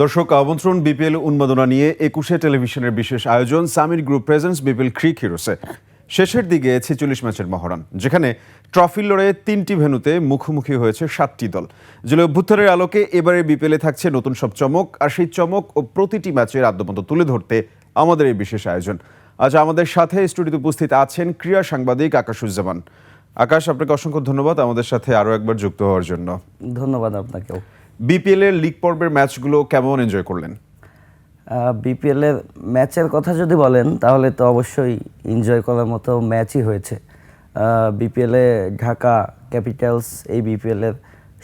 দর্শক, আমন্ত্রণ বিপিএল উন্মাদনা নিয়ে একুশে টেলিভিশনের বিশেষ আয়োজন Summit group presents BPL cric হিরোসে। শেষের দিকে ছেচল্লিশ ম্যাচের মহড়ান, যেখানে ট্রফির লড়াইয়ে তিনটি ভেন্যুতে মুখোমুখি হয়েছে সাতটি দল। জেলে অভ্যুত্থানের আলোকে এবারে বিপিএলে থাকছে নতুন সব চমক, আর সেই চমক ও প্রতিটি ম্যাচের আদ্যপন্ত তুলে ধরতে আমাদের এই বিশেষ আয়োজন। আজ আমাদের সাথে স্টুডিওতে উপস্থিত আছেন ক্রীড়া সাংবাদিক আকাশুজ্জামান আকাশ, আপনাকে অসংখ্য ধন্যবাদ আমাদের সাথে আরও একবার যুক্ত হওয়ার জন্য। ধন্যবাদ আপনাকেও। বিপিএল এর লিগ পর্বের ম্যাচগুলো কেমন এনজয় করলেন? বিপিএল এর ম্যাচের কথা যদি বলেন তাহলে তো অবশ্যই এনজয় করার মতো ম্যাচই হয়েছে। বিপিএল এ ঢাকা ক্যাপিটালস এই বিপিএল এর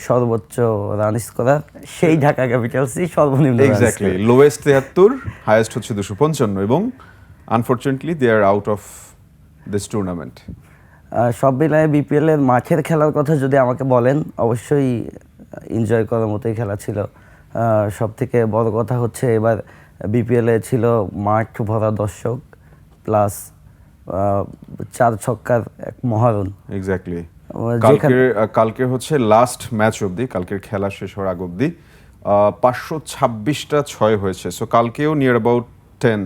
সর্বোচ্চ রান স্কোরার সেই ঢাকা ক্যাপিটালসই সর্বনিম্ন এক্স্যাক্টলি লোয়েস্ট তিয়াত্তর হাইয়েস্ট হচ্ছে দুশো পঞ্চান্ন এবং unfortunately they are out of this tournament সব মিলায় বিপিএল এর মাঠের খেলার কথা যদি আমাকে বলেন অবশ্যই এনজয় করার মতোই খেলা ছিল। সব থেকে বড় কথা হচ্ছে এবার বিপিএল এ ছিল মাঠ ভরা দর্শক প্লাস চার ছক্কার এক মহারণ। এক্স্যাক্টলি আহ, কালকের হচ্ছে লাস্ট ম্যাচ অবধি কালকের খেলা শেষ হওয়ার আগ অবধি পাঁচশো ছাব্বিশটা ছয় হয়েছে। সো কালকেও নিয়ার অ্যাবাউট টেন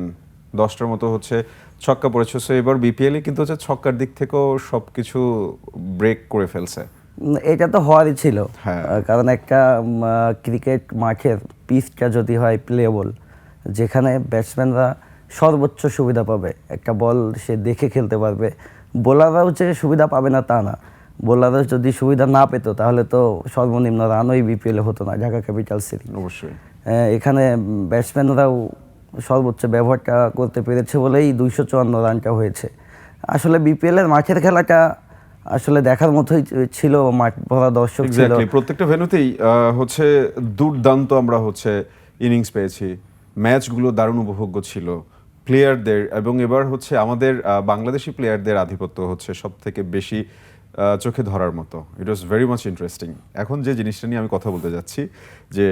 দশটার মতো হচ্ছে ছক্কা পড়েছে। সো এবার বিপিএল কিন্তু হচ্ছে ছক্কার দিক থেকেও সব কিছু ব্রেক করে ফেলছে। এটা তো হওয়ারই ছিল। হ্যাঁ। কারণ একটা ক্রিকেট মাঠের পিচটা যদি হয় প্লেবল যেখানে ব্যাটসম্যানরা সর্বোচ্চ সুবিধা পাবে। একটা বল সে দেখে খেলতে পারবে। বোলাররাও যে সুবিধা পাবে না তা না। বোলাররা যদি সুবিধা না পেত তাহলে তো সর্বনিম্ন রানই বিপিএল হতো না ঢাকা ক্যাপিটালসেরই অবশ্যই। আহ, এখানে ব্যাটসম্যানরাও সর্বোচ্চ ব্যবহারটা করতে পেরেছে বলেই দুইশো চুয়ান্ন রানটা হয়েছে। আসলে বিপিএলের মাঠের খেলাটা আসলে দেখার মতোই ছিল মাঠ ভরা দর্শক ছিল। প্রত্যেকটা ভেন্যুতেই আহ, হচ্ছে দুর্দান্ত আমরা হচ্ছে ইনিংস পেয়েছি। ম্যাচগুলো দারুণ উপভোগ্য ছিল প্লেয়ারদের এবং এবার হচ্ছে আমাদের বাংলাদেশি প্লেয়ারদের আধিপত্য হচ্ছে সব থেকে বেশি চোখে ধরার মতো। It was very much interesting এখন যে জিনিসটা নিয়ে আমি কথা বলতে যাচ্ছি যে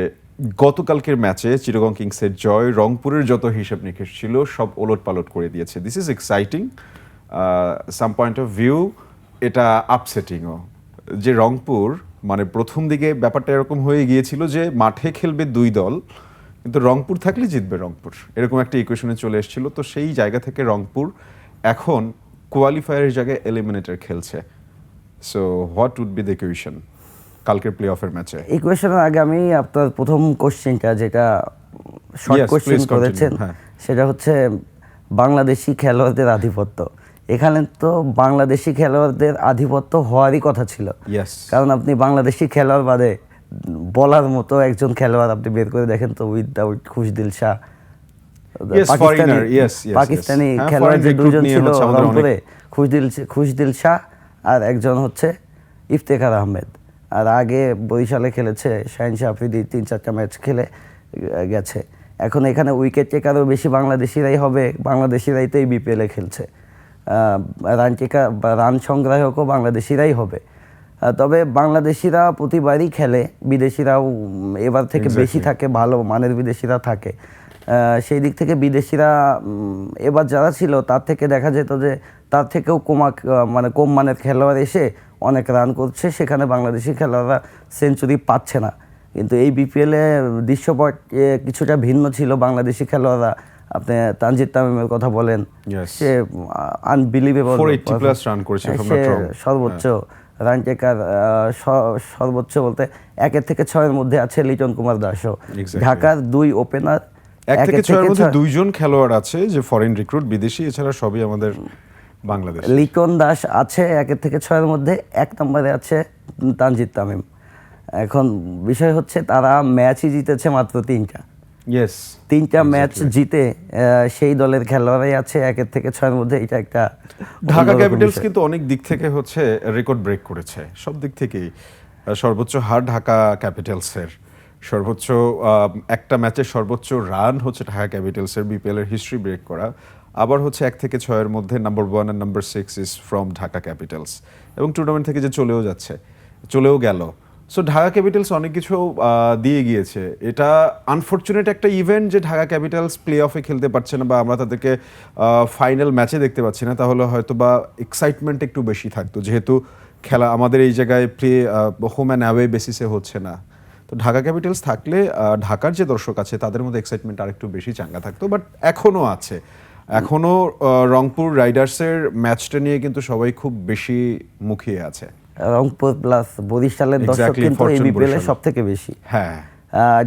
গতকালকের ম্যাচে চিরগং কিংসের জয় রংপুরের যত হিসাব নিকেশ ছিল সব ওলট পালট করে দিয়েছে। This is exciting some point of view এটা আপসেটিংও যে রংপুর মানে প্রথম দিকে ব্যাপারটা এরকম হয়ে গিয়েছিল যে মাঠে খেলবে দুই দল কিন্তু রংপুর থাকলে জিতবে রংপুর। এরকম একটা ইকুয়েশনে চলে এসেছিল। তো সেই জায়গা থেকে রংপুর এখন কোয়ালিফায়ারের জায়গায় এলিমিনেটর খেলছে। So what would be the equation কালকের প্লে অফের ম্যাচে ইকুয়েশনের আগে আমি আপনার প্রথম কোশ্চেনটা যেটা শর্ট কোশ্চেন করেছেন হ্যাঁ। সেটা হচ্ছে বাংলাদেশি খেলোয়াড়দের আধিপত্য। এখানে তো বাংলাদেশি খেলোয়াড়দের আধিপত্য হওয়ারই কথা ছিল। কারণ আপনি বাংলাদেশি খেলোয়াড় বাদে বলার মতো একজন খেলোয়াড় আপনি বের করে দেখেন তো উইদাউট খুশদিল শাহ. পাকিস্তানি হ্যাঁ, খেলোয়াড় যে দুজন ছিল রংপুরে খুশদিল খুশদিল শাহ আর একজন হচ্ছে ইফতেখার আহমেদ। আর আগে বরিশালে খেলেছে শাহিন শাহ আফ্রিদি তিন চারটা ম্যাচ খেলে গেছে। এখন এখানে উইকেট টেকারও বেশি বাংলাদেশিরাই হবে বাংলাদেশিরাই তো এই বিপিএলে খেলছে। আহ, রান টেকার বা রান সংগ্রাহকও বাংলাদেশিরাই হবে। তবে বাংলাদেশিরা প্রতিবারই খেলে বিদেশিরাও এবার থেকে বেশি থাকে ভালো মানের বিদেশিরা থাকে। সেই দিক থেকে বিদেশিরা এবার যারা ছিল তার থেকে দেখা যেত যে তার থেকেও কমা মানে কম মানের খেলোয়াড় এসে অনেক রান করছে সেখানে বাংলাদেশি খেলোয়াড়রা সেঞ্চুরি পাচ্ছে না। কিন্তু এই বিপিএলে দৃশ্যপট কিছুটা ভিন্ন ছিল বাংলাদেশি খেলোয়াড়রা। আপনি তানজিদ তামিমের কথা বলেন সে আনবিলিভেবল 480 plus করেছে, if I'm not সে সর্বোচ্চ রান টেকার সর্বোচ্চ বলতে একের থেকে ছয়ের মধ্যে আছে লিটন কুমার দাসও। ঢাকার দুই ওপেনার এক থেকে ছয়ের মধ্যে দুইজন খেলোয়াড় আছে যে ফরেন রিক্রুট বিদেশি এছাড়া সবই আমাদের বাংলাদেশ। লিটন দাস আছে একের থেকে ছয়ের মধ্যে এক নম্বরে আছে তানজিদ তামিম। এখন বিষয় হচ্ছে তারা ম্যাচই জিতেছে মাত্র তিনটা। তিনটা ম্যাচ জিতে সেই দলের খেলোয়াড়াই আছে একের থেকে ছয়ের মধ্যে। এটা একটা ঢাকা ক্যাপিটালস কিন্তু অনেক দিক থেকে হচ্ছে রেকর্ড ব্রেক করেছে। সব দিক থেকেই সর্বোচ্চ হার ঢাকা ক্যাপিটালসের। সর্বোচ্চ একটা ম্যাচের সর্বোচ্চ রান হচ্ছে ঢাকা ক্যাপিটালসের বিপিএল এর হিস্ট্রি ব্রেক করা। আবার হচ্ছে এক থেকে ছয়ের মধ্যে number one R number six is from Dhaka capitals. এবং টুর্নামেন্ট থেকে যে চলেও যাচ্ছে চলেও গেল। সো ঢাকা ক্যাপিটালস অনেক কিছু দিয়ে গিয়েছে। এটা আনফর্চুনেট একটা ইভেন্ট যে ঢাকা ক্যাপিটালস প্লে অফে খেলতে পারছে না বা আমরা তাদেরকে ফাইনাল ম্যাচে দেখতে পাচ্ছি না, তাহলে হয়তো বা এক্সাইটমেন্ট একটু বেশি থাকতো। যেহেতু খেলা আমাদের এই জায়গায় প্লে হোম অ্যান্ড অ্যাওয়ে বেসিসে হচ্ছে না। তো ঢাকা ক্যাপিটালস থাকলে ঢাকার যে দর্শক আছে, তাদের মধ্যে এক্সাইটমেন্ট আরেকটু বেশি চাঙ্গা থাকতো বাট এখনও আছে। এখনও রংপুর রাইডার্সের ম্যাচটা নিয়ে কিন্তু সবাই খুব বেশি মুখিয়ে আছে। রংপুর প্লাস বরিশালের দর্শক কিন্তু এবিপিএল এর সব থেকে বেশি। হ্যাঁ।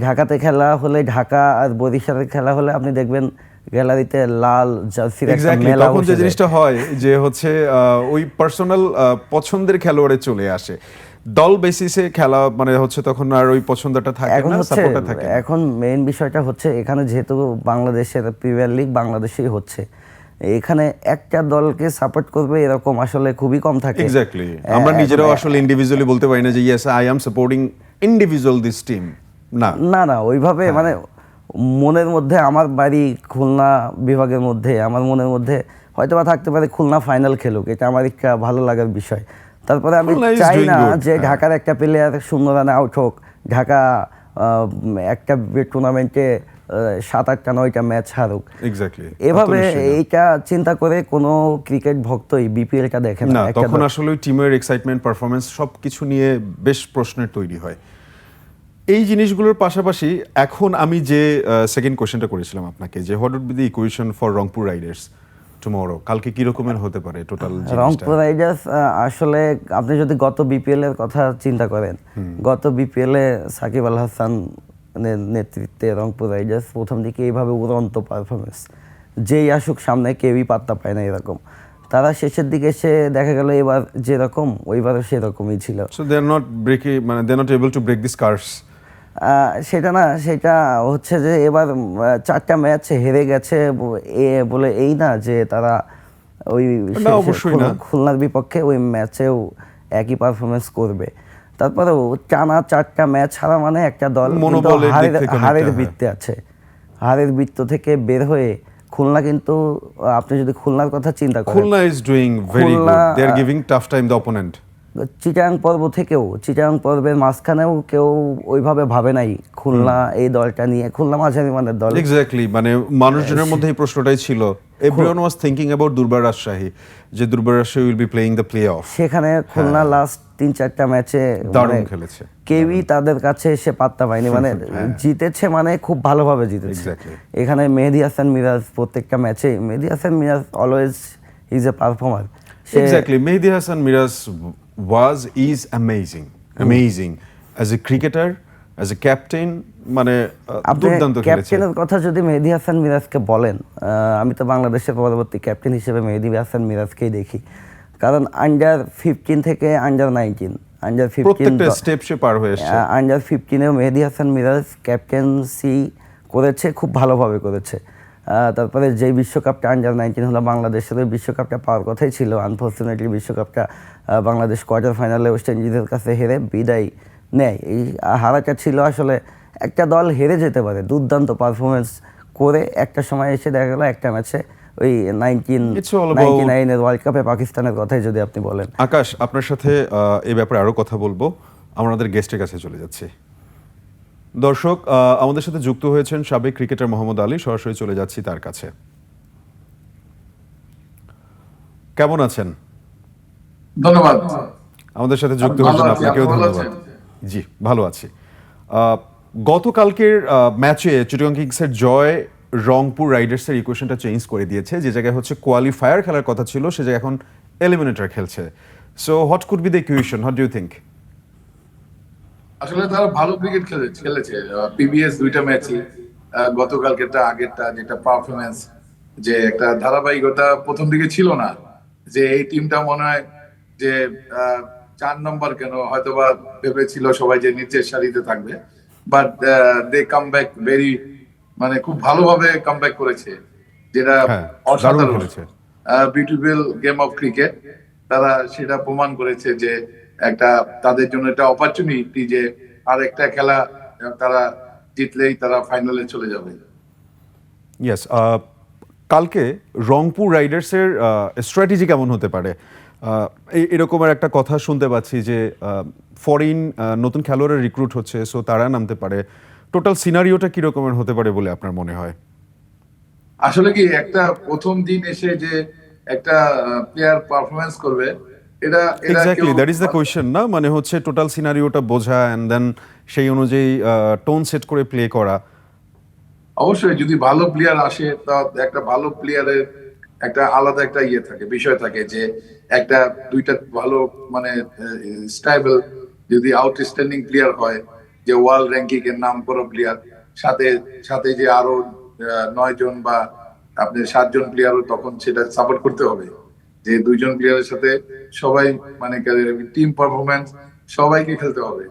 ঢাকাতে খেলা হলে ঢাকা আর বরিশালের খেলা হলে আপনি দেখবেন গ্যালারিতে লাল জার্সির একটা মেলা তখন যে জিনিসটা হয় যে হচ্ছে ওই পার্সোনাল পছন্দের খেলোয়াড়ে চলে আসে। দল বেসিসে খেলা মানে হচ্ছে তখন আর ওই পছন্দটা থাকে এখন না হচ্ছে সাপোর্টটা থাকে এখন মেইন বিষয়টা হচ্ছে এখানে যেহেতু বাংলাদেশের প্রিমিয়ার লিগ বাংলাদেশেই হচ্ছে। এখানে একটা দলকে সাপোর্ট করবে এরকম আসলে খুবই কম থাকে। এক্স্যাক্টলি আমরা নিজেরাও আসলে ইন্ডিভিজুয়ালি বলতে পারি না যে yes I am supporting individual this team না। না না ওইভাবে হ্যাঁ। মানে মনের মধ্যে আমার বাড়ি খুলনা বিভাগের মধ্যে আমার মনের মধ্যে হয়তো বা থাকতে পারে খুলনা ফাইনাল খেলুক এটা আমার একটা ভালো লাগার বিষয়। তারপরে আমি চাই না যে হ্যাঁ। ঢাকার একটা প্লেয়ার শূন্য রানে আউট হোক ঢাকা একটা টুর্নামেন্টে সাত আটটা নয়টা ম্যাচ হারুক। এভাবে এইটা চিন্তা করে কোনো ক্রিকেট ভক্তই বিপিএলটা দেখে না। তখন আসলে টিমের এক্সাইটমেন্ট পারফরমেন্স সব কিছু নিয়ে বেশ প্রশ্নের তৈরি হয়। এই জিনিসগুলোর পাশাপাশি এখন আমি যে সেকেন্ড কোশ্চেনটা করেছিলাম আপনাকে যে what would be the equation for Rangpur riders tomorrow কালকে কি রকমের হতে পারে টোটাল রংপুর রাইডার্স আসলে আপনি যদি গত বিপিএল এর কথা চিন্তা করেন গত বিপিএল এ সাকিব আল হাসান নেতৃত্বে রংপুর রাইডার্স প্রথম দিকে এইভাবে উড়ন্ত পারফরমেন্স যেই আসুক সামনে কেউই পাত্তা পায় না এরকম। তারা শেষের দিকে এসে দেখা গেল এবার যেরকম ওইবারও সেরকমই ছিল। So they are not break মানে they are not able to break this curse ah, সেটা না সেটা হচ্ছে যে এবার চারটা ম্যাচ হেরে গেছে এ বলে এই না যে তারা ওই। খুলনার বিপক্ষে ওই ম্যাচেও একই পারফরমেন্স করবে। তারপরেও টানা চারটা ম্যাচ হারা মানে একটা দল হারের হারের। বৃত্তে আছে। হারের বৃত্ত থেকে বের হয়ে খুলনা কিন্তু আপনি যদি খুলনার কথা চিন্তা করেন Khulna is doing very good they are giving tough time the opponent Chittagong পর্ব থেকেও চিটাং পর্বের মাঝখানেও কেউ ওইভাবে ভাবে নাই খুলনা এই দলটা নিয়ে খুলনা মাঝারি মানের দল। এক্স্যাক্টলি মানে মানুষজনের মধ্যে এই প্রশ্নটাই ছিল। এভরিওয়ান ওয়াজ থিংকিং অ্যাবাউট দুর্বার রাজশাহী যে Durbar Rajshahi will be playing the playoff সেখানে খুলনা লাস্ট তিন চারটা ম্যাচে হ্যাঁ। দারুণ খেলেছে। কেউই তাদের কাছে এসে পাত্তা পায়নি। মানে জিতেছে মানে খুব ভালোভাবে জিতেছে। এখানে মেহেদি হাসান মিরাজ প্রত্যেকটা ম্যাচে Mehedi Hasan Miraj always is a performer Exactly. Mehdi Hassan Miraz was, is amazing. Amazing. As a cricketer, as a captain, মানে দুর্দান্ত ক্যাপ্টেনের কথা যদি মেহেদি হাসান মিরাজকে বলেন আমি তো বাংলাদেশের পরবর্তী ক্যাপ্টেন হিসেবে মেহেদি হাসান মিরাজকেই দেখি কারণ আন্ডার ফিফটিন থেকে under nineteen under fifteen step সে পার হয়ে আন্ডার ফিফটিনেও মেহেদি হাসান মিরাজ ক্যাপ্টেন্সি করেছে খুব ভালোভাবে করেছে তারপরে যে বিশ্বকাপটা আন্ডার নাইনটিন হলো বাংলাদেশের ওই বিশ্বকাপটা পাওয়ার কথাই ছিল। আনফর্চুনেটলি বিশ্বকাপটা বাংলাদেশ কোয়ার্টার ফাইনালে ওয়েস্ট ইন্ডিজের কাছে হেরে বিদায় নেয়। এই হারাটা ছিল আসলে একটা দল হেরে যেতে পারে দুর্দান্ত পারফরমেন্স করে একটা সময় এসে দেখা গেল একটা ম্যাচে ওই নাইনটিন নাইনটি নাইনের ওয়ার্ল্ড কাপে পাকিস্তানের কথাই যদি আপনি বলেন। আকাশ আপনার সাথে এই ব্যাপারে আরও কথা বলব। আমাদের গেস্টের কাছে চলে যাচ্ছি। দর্শক আমাদের সাথে যুক্ত হয়েছেন সাবেক ক্রিকেটার মোহাম্মদ আলী। সরাসরি চলে যাচ্ছি তার কাছে। কেমন আছেন? ধন্যবাদ। আমাদের সাথে যুক্ত হয়েছেন আপনাকেও ধন্যবাদ। জি ভালো আছি। আহ, গতকালকের ম্যাচে চিটাগং কিংসের জয় রংপুর রাইডার্সের ইকুয়েশনটা চেঞ্জ করে দিয়েছে। যে জায়গায় হচ্ছে কোয়ালিফায়ার খেলার কথা ছিল সে জায়গায় এখন এলিমিনেটর খেলছে। So what could be the equation what do you think আসলে তারা ভালো ক্রিকেট খেলেছে। খেলেছে পিবিএস দুইটা ম্যাচই গতকালকেরটা আগেরটা যেটা পারফরমেন্স যে একটা ধারাবাহিকতা প্রথম দিকে ছিল না যে এই টিমটা মনে হয় যে চার নম্বর কেন হয়তোবা ভেবেছিল সবাই যে নিচের সারিতে থাকবে but they come back very মানে খুব ভালোভাবে কাম ব্যাক করেছে যেটা হ্যাঁ, অসাধারণ। বিউটিফুল গেম অফ ক্রিকেট তারা সেটা প্রমাণ করেছে যে একটা তাদের জন্য একটা অপরচুনিটি যে আর একটা খেলা তারা জিতলেই তারা ফাইনালে চলে যাবে। ইয়েস কালকে রংপুর রাইডার্সের স্ট্র্যাটেজি কেমন হতে পারে? এরকমের একটা কথা শুনতে পাচ্ছি যে ফরেন নতুন খেলোয়াড়ের রিক্রুট হচ্ছে সো তারা নামতে পারে। টোটাল সিনারিওটা কি রকমের হতে পারে বলে আপনার মনে হয়? আসলে কি একটা প্রথম দিন এসে যে একটা প্লেয়ার পারফরমেন্স করবে এটা exactly that is the question না? মানে হচ্ছে টোটাল সিনারিওটা বোঝা অ্যান্ড দেন সেই অনুযায়ী টোন সেট করে প্লে করা। অবশ্যই যদি ভালো প্লেয়ার আসে তা একটা ভালো প্লেয়ারের একটা আলাদা একটা ইয়ে থাকে বিষয় থাকে যে একটা দুইটা ভালো মানে স্টাইবল যদি আউটস্ট্যান্ডিং প্লেয়ার হয় যে ওয়ার্ল্ড র্যাঙ্কিং এর নাম করা প্লেয়ার সাথে সাথে যে আরও নয় জন বা আপনি সাতজন প্লেয়ারও তখন সেটা সাপোর্ট করতে হবে। যে দুইজন প্লেয়ারের সাথে সবাই মানে টিম পারফরমেন্স সবাইকে খেলতে হবে,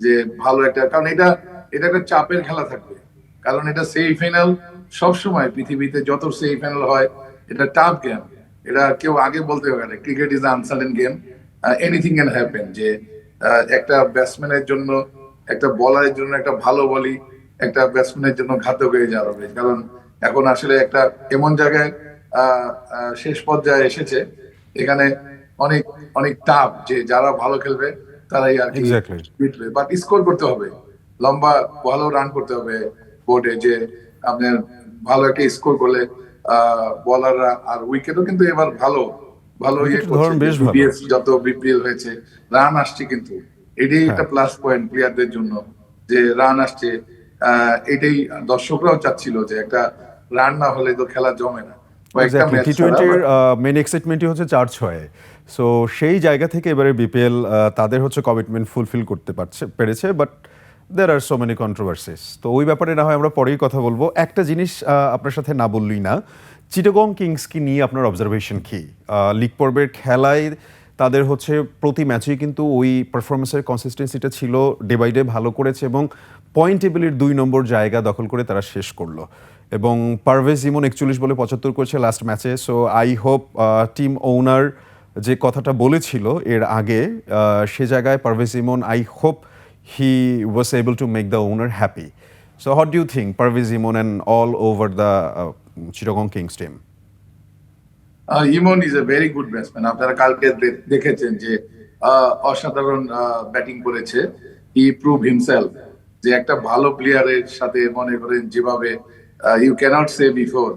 যে ভালো একটা, কারণ এটা এটা একটা চাপের খেলা থাকবে। কারণ এটা সেমি ফাইনাল সবসময় পৃথিবীতে যত সেমি ফাইনাল হয়, এটা টাফ গেম এটা কেউ আগে বলতে পারে না cricket is uncertain game anything can happen যে একটা ব্যাটসম্যানের জন্য, একটা বলারের জন্য একটা ভালো বলি, একটা ব্যাটসম্যানের জন্য ঘাতক হয়ে যাবে কারণ এখন আসলে একটা এমন জায়গায় শেষ পর্যায়ে এসেছে, এখানে অনেক অনেক টাফ যে যারা ভালো খেলবে তারাই আর কি জিতবে বাট স্কোর করতে হবে। লম্বা ভালো রান করতে হবে বোর্ডে যে আপনার ভালো একটা স্কোর করলে বলাররা আর উইকেটও কিন্তু এবার ভালো ভালো ইয়ে যত বিপিএল হয়েছে রান আসছে কিন্তু। এটাই হ্যাঁ। একটা প্লাস পয়েন্ট প্লেয়ারদের জন্য যে রান আসছে। আহ, এটাই দর্শকরাও চাচ্ছিল যে একটা রান না হলে তো খেলা জমে না। টি টোয়েন্টির মেন এক্সাইটমেন্টই হচ্ছে চার ছয়ে। সো সেই জায়গা থেকে এবারে বিপিএল তাদের হচ্ছে কমিটমেন্ট ফুলফিল করতে পারছে, পেরেছে but there are so many controversies তো ওই ব্যাপারে না হয় আমরা পরেই কথা বলব। একটা জিনিস আপনার সাথে না বললই না চিটাগং কিংসকে নিয়ে আপনার অবজারভেশন কি? লিগ পর্বের খেলায় তাদের হচ্ছে প্রতি ম্যাচেই কিন্তু ওই পারফরমেন্সের কনসিস্টেন্সিটা ছিল ডে বাই ডে ভালো করেছে এবং পয়েন্ট টেবিলের দুই নম্বর জায়গা দখল করে তারা শেষ করল। এবং পারভেজ ইমন একচল্লিশ বলে পঁচাত্তর করেছে লাস্ট ম্যাচে so I hope team owner যে কথাটা বলেছিল এর আগে সে জায়গায় Parvez Emon I hope he was able to make the owner happy so what do think Parvez Emon and all over the Chittagong kings team Emon is a very good batsman আপনারা কালকে দেখেছেন যে অসাধারণ batting করেছে। হি prove himself যে একটা ভালো প্লেয়ারের সাথে মনে করেন যেভাবে ইউ ক্যানট সে বিফোর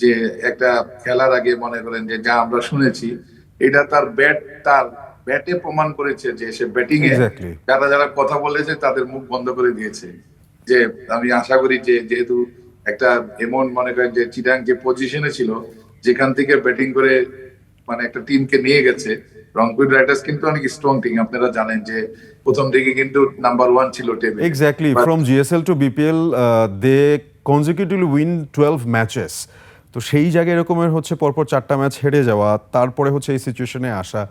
যে একটা খেলার আগে মনে করেন যে যা আমরা শুনেছি এটা তার ব্যাট তার ব্যাটে প্রমাণ করেছে যে সে ব্যাটিং এ যারা যারা কথা বলেছে তাদের মুখ বন্ধ করে দিয়েছে। যে আমি আশা করি যে যেহেতু একটা এমন মনে করেন যে চিটাং যে পজিশনে ছিল যেখান থেকে ব্যাটিং করে মানে একটা টিমকে নিয়ে গেছে রংপুর রাইডার্স কিন্তু অনেক স্ট্রং টিম আপনারা জানেন যে প্রথম দিকে কিন্তু নাম্বার ওয়ান ছিল table From GSL to BPL, uh, they consecutively win 12 matches. তো সেই জায়গায় এরকমের হচ্ছে পরপর চারটা ম্যাচ হেরে যাওয়া, তারপরে হচ্ছে এই সিচুয়েশনে আসা।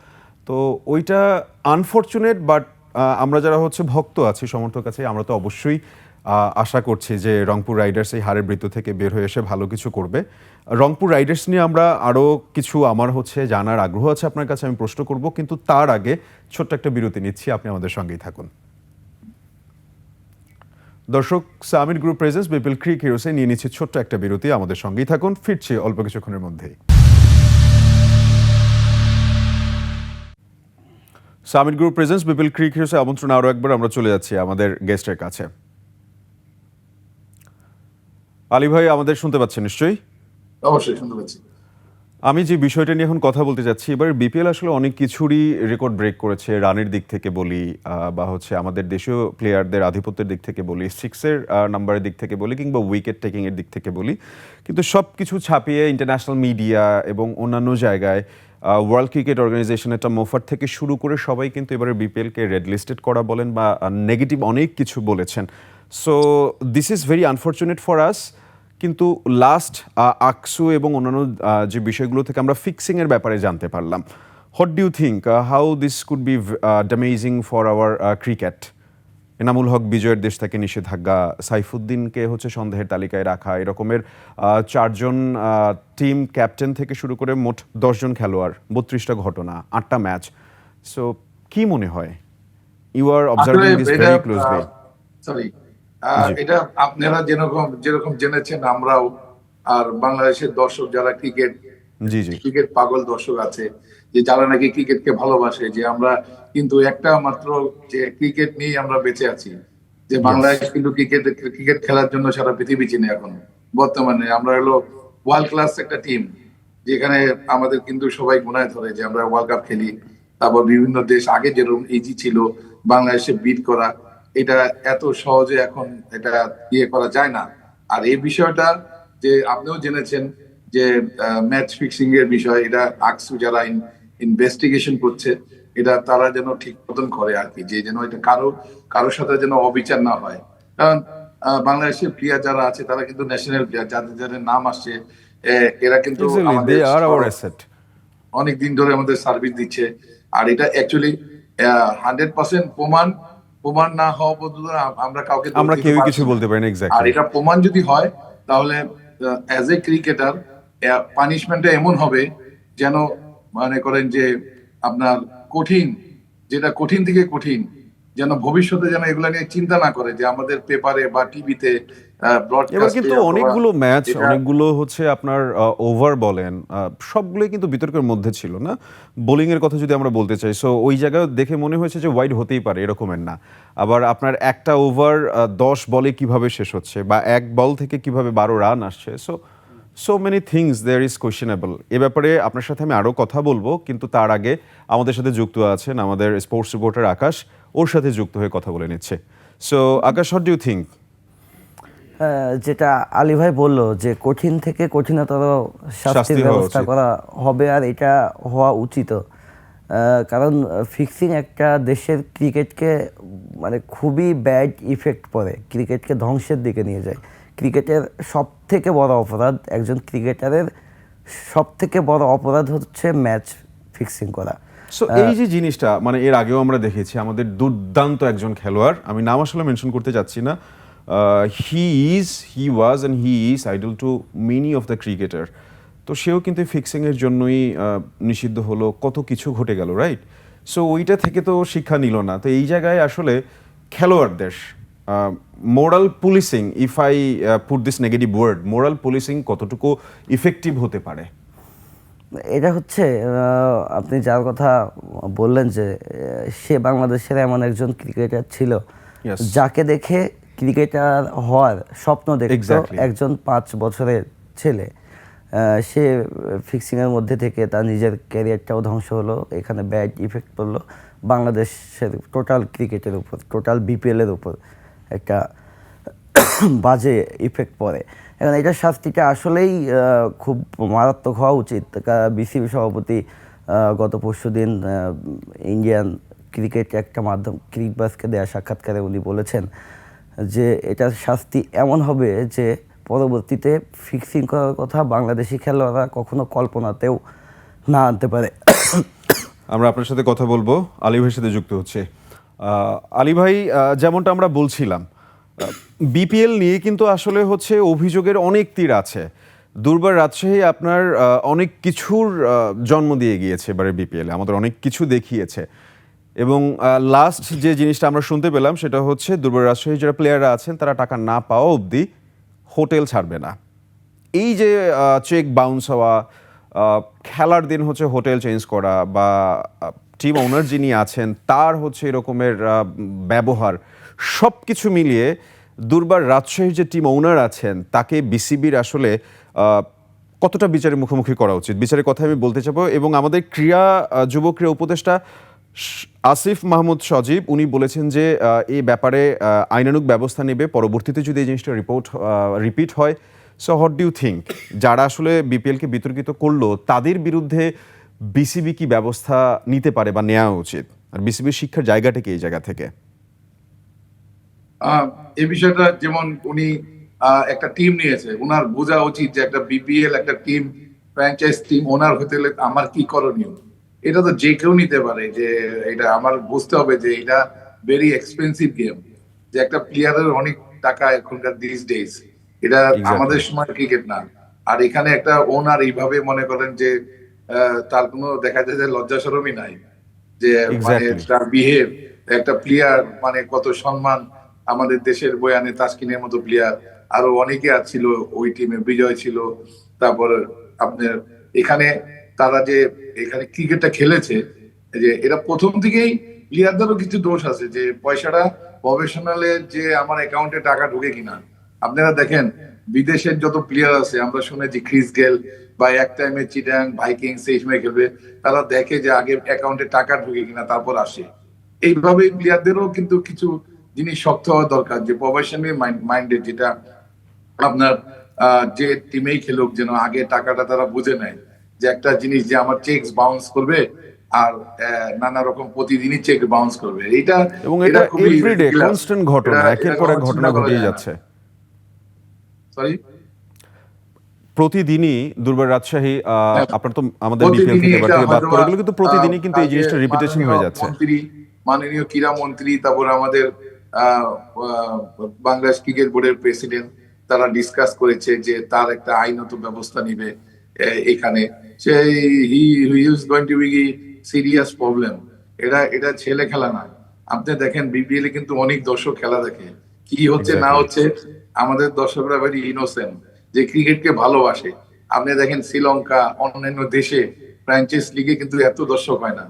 তো ওইটা আনফর্চুনেট বাট আমরা যারা হচ্ছে ভক্ত আছি, সমর্থক আছি, আমরা তো অবশ্যই আশা করছি যে রংপুর রাইডার্স এই হারের বৃত্ত থেকে বের হয়ে এসে ভালো কিছু করবে। রংপুর রাইডার্স নিয়ে আমরা আরও কিছু আমার হচ্ছে জানার আগ্রহ আছে আপনার কাছে, আমি প্রশ্ন করব, কিন্তু তার আগে ছোট্ট একটা বিরতি নিচ্ছি, আপনি আমাদের সঙ্গেই থাকুন। দর্শক Summit group presents BPL cric হিরোসে নিয়ে নিচ্ছে ছোট্ট একটা বিরতি। আমাদের সঙ্গেই থাকুন, ফিরছি অল্প কিছুক্ষণের মধ্যেই। Summit group presents BPL cric হিরোসে আমন্ত্রণ আরও একবার আমরা চলে যাচ্ছি আমাদের গেস্টের কাছে। আলী ভাই, আমাদের শুনতে পাচ্ছেন নিশ্চয়ই? অবশ্যই, শুনতে পাচ্ছি। আমি যে বিষয়টা নিয়ে এখন কথা বলতে যাচ্ছি, এবার বিপিএল আসলে অনেক কিছুরই রেকর্ড ব্রেক করেছে রানের দিক থেকে বলি বা হচ্ছে আমাদের দেশীয় প্লেয়ারদের আধিপত্যের দিক থেকে বলি সিক্সের নাম্বারের দিক থেকে বলি, কিংবা উইকেট টেকিং এর দিক থেকে বলি। কিন্তু সব কিছু ছাপিয়ে ইন্টারন্যাশনাল মিডিয়া এবং অন্যান্য জায়গায় ওয়ার্ল্ড ক্রিকেট অর্গানাইজেশন একটা মোফার থেকে শুরু করে সবাই কিন্তু এবারে বিপিএলকে রেড লিস্টেড করা বলেন বা নেগেটিভ অনেক কিছু বলেছেন। So this is very unfortunate for us কিন্তু লাস্ট আকসু এবং অন্যান্য যে বিষয়গুলো থেকে আমরা ফিক্সিং এর ব্যাপারে জানতে পারলাম। What do think how this could be damaging for our cricket Enamul Haque বিজয়ের দেশ থেকে নিষেধাজ্ঞা সাইফুদ্দিনকে হচ্ছে সন্দেহের তালিকায় রাখা এরকমের চারজন টিম ক্যাপ্টেন থেকে শুরু করে মোট দশজন খেলোয়াড় বত্রিশটা ঘটনা আটটা ম্যাচ সো কি মনে হয়? You are observing this very closely sorry এটা আপনারা যেরকম যেরকম জেনেছেন আমরাও আর বাংলাদেশের দর্শক যারা ক্রিকেট ক্রিকেট পাগল দর্শক আছে যে যারা নাকি ক্রিকেটকে ভালোবাসে যে আমরা কিন্তু একটা মাত্র যে ক্রিকেট নিয়ে আমরা বেঁচে আছি যে বাংলাদেশ কিন্তু ক্রিকেট ক্রিকেট খেলার জন্য সারা পৃথিবী চিনে এখন বর্তমানে। আমরা হলো ওয়ার্ল্ড ক্লাস একটা টিম যেখানে আমাদের কিন্তু সবাই গুনায় ধরে যে আমরা ওয়ার্ল্ড কাপ খেলি। তারপর বিভিন্ন দেশ আগে যেরকম ইজি ছিল বাংলাদেশে বিট করা এটা এত সহজে এখন এটা ইয়ে করা যায় না। আর এই বিষয়টা যে আপনিও জেনেছেন যে ম্যাচ ফিক্সিং এর বিষয় এটা আকসু যারা ইনভেস্টিগেশন করছে এটা তারা যেন ঠিক মতন করে আর কি যে যেন এটা কারও কারোর সাথে যেন অবিচার না হয়। কারণ বাংলাদেশের প্লেয়ার যারা আছে তারা কিন্তু ন্যাশনাল প্লেয়ার যাদের যাদের নাম আসছে এরা কিন্তু অনেক দিন ধরে আমাদের সার্ভিস দিচ্ছে। আর এটা অ্যাকচুয়ালি হান্ড্রেড পার্সেন্ট প্রমাণ প্রমাণ না হওয়া পর্যন্ত আমরা কাউকে আমরা কেউ কিছু বলতে পারি না আর এটা প্রমাণ যদি হয় তাহলে অ্যাজ এ ক্রিকেটার পানিশমেন্টটা এমন হবে যেন মনে করেন যে আপনার কঠিন যেটা কঠিন থেকে কঠিন যেন ভবিষ্যতে যেন এগুলা নিয়ে চিন্তা না করে যে আমাদের পেপারে বা টিভিতে এবার কিন্তু অনেকগুলো ম্যাচ অনেকগুলো হচ্ছে আপনার ওভার বলেন সবগুলোই কিন্তু বিতর্কের মধ্যে ছিল না? বোলিং এর কথা যদি আমরা বলতে চাই সো ওই জায়গায় দেখে মনে হয়েছে যে ওয়াইড হতেই পারে এরকমের না। আবার আপনার একটা ওভার দশ বলে কীভাবে শেষ হচ্ছে বা এক বল থেকে কীভাবে বারো রান আসছে so so many things there is questionable এ ব্যাপারে আপনার সাথে আমি আরও কথা বলব কিন্তু তার আগে আমাদের সাথে যুক্ত আছেন আমাদের স্পোর্টস রিপোর্টার আকাশ। ওর সাথে যুক্ত হয়ে কথা বলে নিচ্ছে। So Akash what do think যেটা আলী ভাই বলল যে কঠিন থেকে কঠিনতর শাস্তি শাস্তির ব্যবস্থা করা হবে আর এটা হওয়া উচিত। কারণ ফিক্সিং একটা দেশের ক্রিকেটকে মানে খুবই ব্যাড ইফেক্ট পড়ে। ক্রিকেটকে ধ্বংসের দিকে নিয়ে যায়। ক্রিকেটের সব থেকে বড় অপরাধ একজন ক্রিকেটারের সব থেকে বড় অপরাধ হচ্ছে ম্যাচ ফিক্সিং করা। সো এই যে জিনিসটা মানে এর আগেও আমরা দেখেছি আমাদের দুর্দান্ত একজন খেলোয়াড়। আমি নাম আসলে মেনশন করতে চাচ্ছি না। He is he was and he is idol to many of the cricketer তো সেও কিন্তু ফিক্সিং এর জন্যই আহ, নিষিদ্ধ হলো। কত কিছু ঘটে গেল রাইট সো ওইটা থেকে তো শিক্ষা নিল না। তো এই জায়গায় আসলে খেলোয়াড়দের moral policing if I put this negative word moral policing কতটুকু ইফেক্টিভ হতে পারে? এটা হচ্ছে আপনি যার কথা বললেন যে সে বাংলাদেশের এমন একজন ক্রিকেটার ছিল। যাকে দেখে ক্রিকেটার হওয়ার স্বপ্ন দেখতো Exactly. একজন পাঁচ বছরের ছেলে। সে ফিক্সিংয়ের মধ্যে থেকে তার নিজের ক্যারিয়ারটাও ধ্বংস হলো এখানে ব্যাড ইফেক্ট পড়ল বাংলাদেশের টোটাল ক্রিকেটের উপর টোটাল বিপিএলের উপর একটা বাজে ইফেক্ট পড়ে। এখন এটার শাস্তিটা আসলেই খুব মারাত্মক হওয়া উচিত। বিসিবি সভাপতি গত পরশু দিন ইন্ডিয়ান ক্রিকেট একটা মাধ্যম ক্রিকবাসকে দেওয়া সাক্ষাৎকারে উনি বলেছেন যে এটার শাস্তি এমন হবে যে, পরবর্তীতে ফিক্সিং করার কথা বাংলাদেশি খেলোয়াড়রা কখনো কল্পনাতেও না আনতে পারে। আমরা আপনার সাথে কথা বলব। আলী ভাইয়ের সাথে যুক্ত হচ্ছে। আলী ভাই যেমনটা আমরা বলছিলাম বিপিএল নিয়ে কিন্তু আসলে হচ্ছে অভিযোগের অনেক তীর আছে। দুর্বার রাজশাহী আপনার অনেক কিছুর জন্ম দিয়ে গিয়েছে এবারে বিপিএল, আমাদের অনেক কিছু দেখিয়েছে। এবং লাস্ট যে জিনিসটা আমরা শুনতে পেলাম সেটা হচ্ছে দুর্বার রাজশাহী যারা প্লেয়াররা আছেন, তারা টাকা না পাওয়া অবধি হোটেল ছাড়বে না। এই যে চেক বাউন্স হওয়া খেলার দিন হচ্ছে হোটেল চেঞ্জ করা বা টিম ওনার যিনি আছেন, তার হচ্ছে এরকমের ব্যবহার সব কিছু মিলিয়ে দুর্বার রাজশাহীর যে টিম ওনার আছেন, তাকে বিসিবির আসলে কতটা বিচারের মুখোমুখি করা উচিত? বিচারের কথা আমি বলতে চাবো এবং আমাদের ক্রীড়া যুব ক্রীড়া উপদেষ্টা আসিফ মাহমুদ সজীব, উনি বলেছেন যে এই ব্যাপারে আইনানুগ ব্যবস্থা নেবে। পরবর্তীতে যদি এই জিনিসটা রিপোর্ট রিপিট হয় so what do you think যারা আসলে বিপিএলকে বিতর্কিত করল, তাদের বিরুদ্ধে বিসিবি কি ব্যবস্থা নিতে পারে বা নেওয়া উচিত? আর বিসিবির শিক্ষার জায়গাটা কি এই জায়গা থেকে? এই বিষয়টা যেমন উনি একটা টিম নিয়েছে ওনার বোঝা উচিত যে একটা বিপিএল একটা টিম ফ্র্যাঞ্চাইজ টিম ওনার হতে হলে আমার কি করণীয়? এটা তো যে কেউ নিতে পারে যে এটা আমার বুঝতে হবে যে এটা ভেরি এক্সপেন্সিভ গেম যে একটা প্লেয়ারের অনেক টাকা এখনকার দিস ডেজ এটা আমাদের সময় ক্রিকেট না। আর এখানে একটা ওনার এইভাবে মনে করেন যে আহ, তার কোনো দেখা যায় যে লজ্জা সরমই নাই যে মানে তার বিহেভ একটা প্লেয়ার মানে কত সম্মান আমাদের দেশের বয়ানে তাসকিনের মতো প্লেয়ার আরও অনেকে ছিল, ওই টিমে বিজয় ছিল। তারপর আপনার এখানে তারা যে এখানে ক্রিকেটটা খেলেছে যে এটা প্রথম থেকেই প্লেয়ারদেরও কিছু দোষ আছে যে পয়সাটা প্রফেশনালে যে আমার অ্যাকাউন্টে টাকা ঢুকে কিনা। আপনারা দেখেন, বিদেশের যত প্লেয়ার আছে, আমরা শুনেছি ক্রিস গেল বা এক টাইমে চিটাং ভাইকিংস এই সময় খেলবে, তারা দেখে যে আগে অ্যাকাউন্টে টাকা ঢুকে কিনা, তারপর আসে। এইভাবে প্লেয়ারদেরও কিন্তু কিছু জিনিস শক্ত হওয়া দরকার যে প্রফেশনাল মাইন্ডেড যেটা আপনার যে টিমেই খেলুক যেন আগে টাকাটা তারা বুঝে নেয়। যে একটা জিনিস যে আমার চেক বাউন্স করবে আর নানা রকম প্রতিদিনই চেক বাউন্স করবে। এটা এবং এটা এভরিডে কনস্ট্যান্ট ঘটনা একের পর এক ঘটনা ঘটেই যাচ্ছে। সরি প্রতিদিনই দুর্বার রাজশাহী হ্যাঁ। আপনার তো আমাদের বিপিএল থেকে বাদ পড়ে গেলে কিন্তু প্রতিদিনই কিন্তু এই জিনিসটা রিপিটেশন হয়ে যাচ্ছে। মাননীয় ক্রীড়া মন্ত্রী তারপর আমাদের বাংলাদেশ ক্রিকেট বোর্ডের প্রেসিডেন্ট তারা ডিসকাস করেছে যে তার একটা আইনত ব্যবস্থা নিবে এখানে। সেই he is to be serious problem এটা এটা ছেলে খেলা না আপনি দেখেন বিপিএল এ কিন্তু অনেক দর্শক খেলা দেখে। কি হচ্ছে না হচ্ছে আমাদের দর্শকরা ভেরি ইনোসেন্ট যে ক্রিকেটকে ভালোবাসে। আপনি দেখেন শ্রীলঙ্কা অন্যান্য দেশে ফ্র্যাঞ্চাইজ লিগে কিন্তু এত দর্শক হয় না।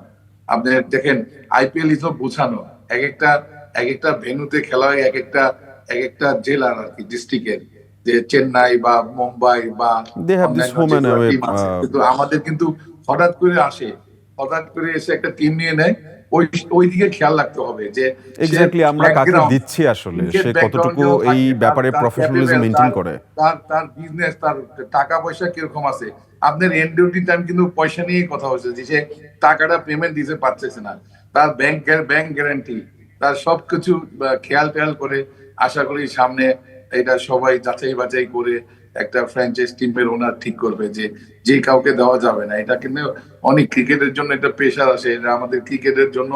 আপনি দেখেন আইপিএল ইজ বুঝানো। এক একটা এক একটা ভেন্যুতে খেলা হয় এক একটা এক একটা জেলার আর কি ডিস্ট্রিক্টের যে চেন্নাই বা মুম্বাই বা uh, কিন্তু আমাদের কিন্তু হঠাৎ করে আসে হঠাৎ করে এসে একটা টিম নিয়ে নেয় ওই ওই দিকে খেয়াল রাখতে হবে যে এক্স্যাক্টলি আমরা কাকে দিচ্ছি আসলে সে কতটুকু এই ব্যাপারে প্রফেশনালিজম তার- করে? তার তার বিজনেস তার টাকা পয়সা কীরকম আছে। আপনার এন্ড ডিউটি টাইম কিন্তু পয়সা নিয়ে কথা হচ্ছে যে সে টাকাটা পেমেন্ট দিতে পারতেছে না। তার ব্যাংক ব্যাংক গ্যারান্টি তার সবকিছু আহ, খেয়াল টেয়াল করে আশা করি সামনে এটা সবাই যাচাই বাছাই করে একটা ফ্র্যাঞ্চাইজ টিমের ওনার ঠিক করবে যে যে কাউকে দেওয়া যাবে না। এটা কিন্তু অনেক ক্রিকেটের জন্য একটা প্রেশার আসে। এটা আমাদের ক্রিকেটের জন্য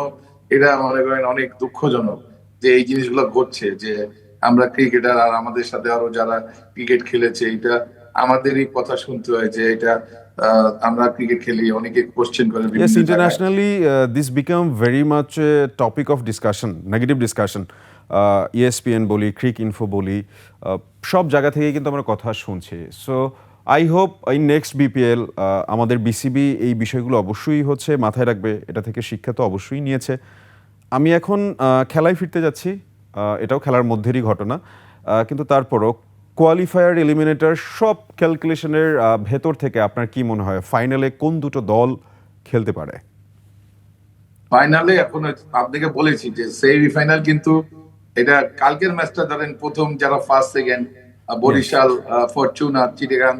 এটা মনে করেন অনেক দুঃখজনক যে এই জিনিসগুলো ঘটছে যে আমরা ক্রিকেটার আর আমাদের সাথে আরও যারা ক্রিকেট খেলেছে এটা আমাদেরই কথা শুনতে হয় যে এটা আমরা ক্রিকেট খেলি অনেকে কোশ্চেন করে this become very much a topic of discussion, negative discussion. Uh, ESPN বলি ক্রিক ইনফো বলি uh, সব জায়গা থেকে কিন্তু আমরা কথা শুনছি। সো আই হোপ এই নেক্সট বিপিএল আমাদের বিসিবি এই বিষয়গুলো অবশ্যই হচ্ছে মাথায় রাখবে এটা থেকে শিক্ষা তো অবশ্যই নিয়েছে। আমি এখন খেলায় ফিরতে যাচ্ছি এটাও খেলার মধ্যেরই ঘটনা। কিন্তু তারপরও কোয়ালিফায়ার এলিমিনেটর সব ক্যালকুলেশনের ভেতর থেকে আপনার কি মনে হয়? ফাইনালে কোন দুটো দল খেলতে পারে? ফাইনালে এখন আপনাকে বলেছি যে সেমিফাইনাল কিন্তু এটা কালকের ম্যাচটা ধরেন প্রথম যারা ফার্স্ট সেকেন্ড বরিশাল ফরচুনা চিটাগাং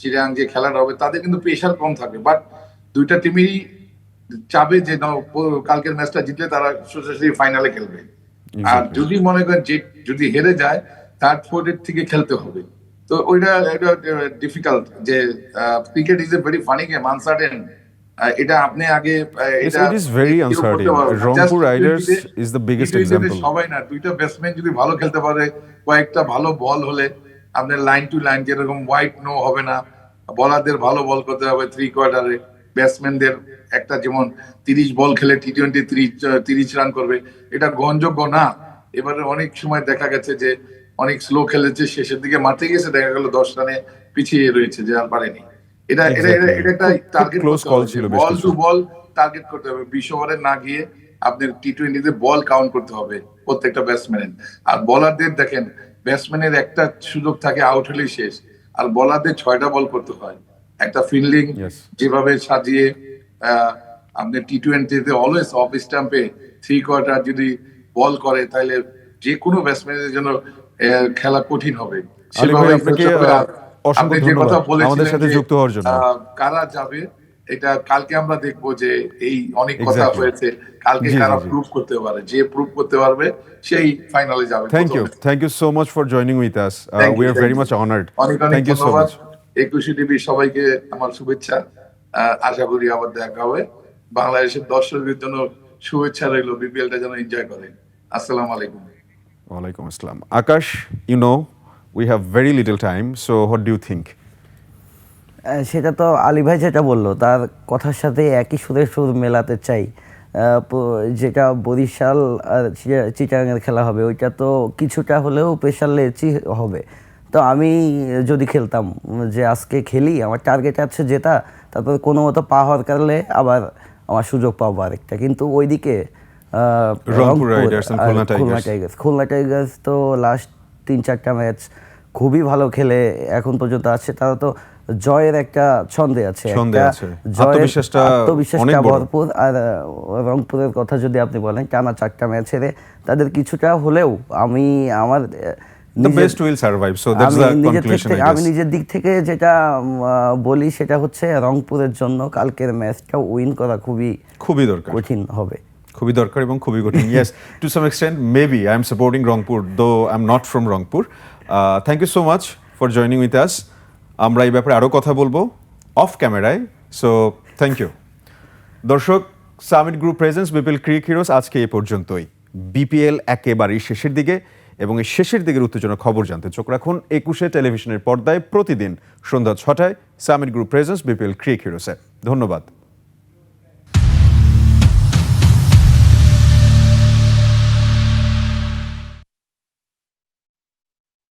চিটাগাং যে খেলাটা হবে তাদের কিন্তু প্রেশার কম থাকবে। বাট দুইটা টিমই চাবে যে কালকের ম্যাচটা জিতলে তারা সোজাসুজি ফাইনালে খেলবে। আর যদি মনে করেন যে যদি হেরে যায় থার্ড ফোর্থের থেকে খেলতে হবে তো ওইটা এটা ডিফিকাল্ট যে cricket is a very funny game uncertain এটা আপনি আগে এটা it is very কেউ করতে uncertain. পারবে না। Rangpur Just Riders T20 is the biggest T20 তে example. সবাই না দুইটা ব্যাটসম্যান যদি ভালো খেলতে পারে কয়েকটা ভালো বল হলে আপনার লাইন টু লাইন যেরকম হোয়াইট নো হবে না বলারদের ভালো বল করতে হবে থ্রি কোয়ার্টারে ব্যাটসম্যানদের একটা যেমন তিরিশ বল খেলে টি টোয়েন্টি তিরিশ তিরিশ রান করবে এটা গ্রহণযোগ্য না এবারে অনেক সময় দেখা গেছে যে অনেক স্লো খেলেছে শেষের দিকে মাঠে গেছে দেখা গেল দশ রানে পিছিয়ে রয়েছে যে আর পারেনি। এটা এটা এটা একটা টার্গেট ছিল বল টু বল টার্গেট করতে হবে। বিশ ওভারে না গিয়ে আপনার টি টোয়েন্টিতে বল কাউন্ট করতে হবে প্রত্যেকটা ব্যাটসম্যানের আর বলারদের দেখেন ব্যাটসম্যানের একটা সুযোগ থাকে আউট হলেই শেষ। আর বলারদের ছয়টা বল করতে হয়। একটা ফিল্ডিং যেভাবে সাজিয়ে আহ, আপনি টি টোয়েন্টিতে অলওয়েজ অফ স্টাম্পে থ্রি কোয়ার্টার যদি বল করে তাহলে যে কোনো ব্যাটসম্যানের জন্য খেলা কঠিন হবে। আপনাকে, অসংখ্য ধন্যবাদ আমাদের সাথে যুক্ত হওয়ার জন্য। কারা যাবে এটা কালকে আমরা দেখব যে এই অনেক কথা হয়েছে। কালকে কারা। প্রুভ করতে পারে যে প্রুভ করতে পারবে সেই ফাইনালে যাবে thank you thank you so much for joining with us we are very much honoured thank you so much Ekushey TV সবাইকে আমার শুভেচ্ছা। আশা করি আবার দেখা হবে। বাংলাদেশের দর্শকদের জন্য শুভেচ্ছা রইল। বিপিএলটা যেন এনজয় করে। আসসালামু আলাইকুম। ওয়ালাইকুম আসসালাম। Akash you know we have very little time so what do ah, সেটা তো আলী ভাই যেটা বলল তার কথার সাথে একই সুরে সুর মেলাতে চাই। যেটা বরিশাল আর চি- চিটাগাংয়ের খেলা হবে ওইটা তো কিছুটা হলেও প্রেশার লেচি হবে। তো আমি যদি খেলতাম যে আজকে খেলি আমার টার্গেট আছে যেটা তারপর কোনো মতো পা হওয়ার কারণে আবার আমার সুযোগ পাবো আরেকটা। কিন্তু ওইদিকে রংপুর আর খুলনা টাইগার্স খুলনা টাইগার্স তো লাস্ট তিন চারটা ম্যাচ খুবই ভালো খেলে এখন পর্যন্ত আছে। তারা তো জয়ের একটা ছন্দে আছে। আত্মবিশ্বাসটা। ভরপুর। আর রংপুরের কথা যদি আপনি বলেন টানা চারটা ম্যাচের তাদের কিছুটা হলেও আমি আমার আমি নিজের দিক থেকে যেটা বলি সেটা হচ্ছে রংপুরের জন্য কালকের ম্যাচটা উইন করা খুবই খুবই দরকার। কঠিন হবে। খুবই দরকার এবং খুবই কঠিন। Yes to some extent maybe I am supporting Rangpur though I am not from Rangpur thank you so much for joining with us আমরা এই ব্যাপারে আরও কথা বলব অফ ক্যামেরায় সো থ্যাংক ইউ দর্শক summit group presence BPL cric heroes আজকে এ পর্যন্তই। বিপিএল একেবারেই শেষের দিকে এবং এই শেষের দিকের উত্তেজনা খবর জানতে চোখ রাখুন একুশে টেলিভিশনের পর্দায় প্রতিদিন সন্ধ্যা ছটায় Summit group presents BPL cric হিরোসে ধন্যবাদ।